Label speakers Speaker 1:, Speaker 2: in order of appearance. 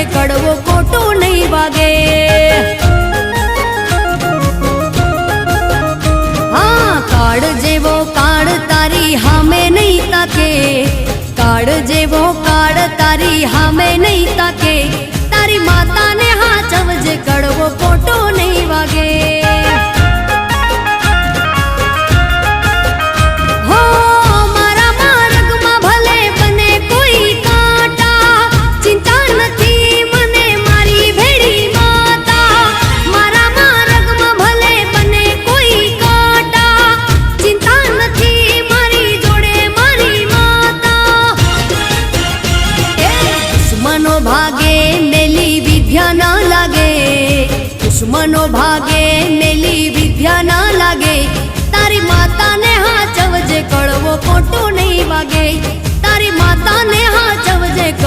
Speaker 1: હાચવજે કડવો ખોટો નહીં વાગે હા કાળ જેવો કાળ તારી હામે નહીં તાકે કાળ જેવો કાળ તારી હામે નહીં તાકે દુશ્મનો ભાગે મેલી વિદ્યા ના લાગે દુશ્મનો ભાગે મેલી વિદ્યા ના લાગે તારી માતાને હાચવજે કળવો ખોટો નહીં વાગે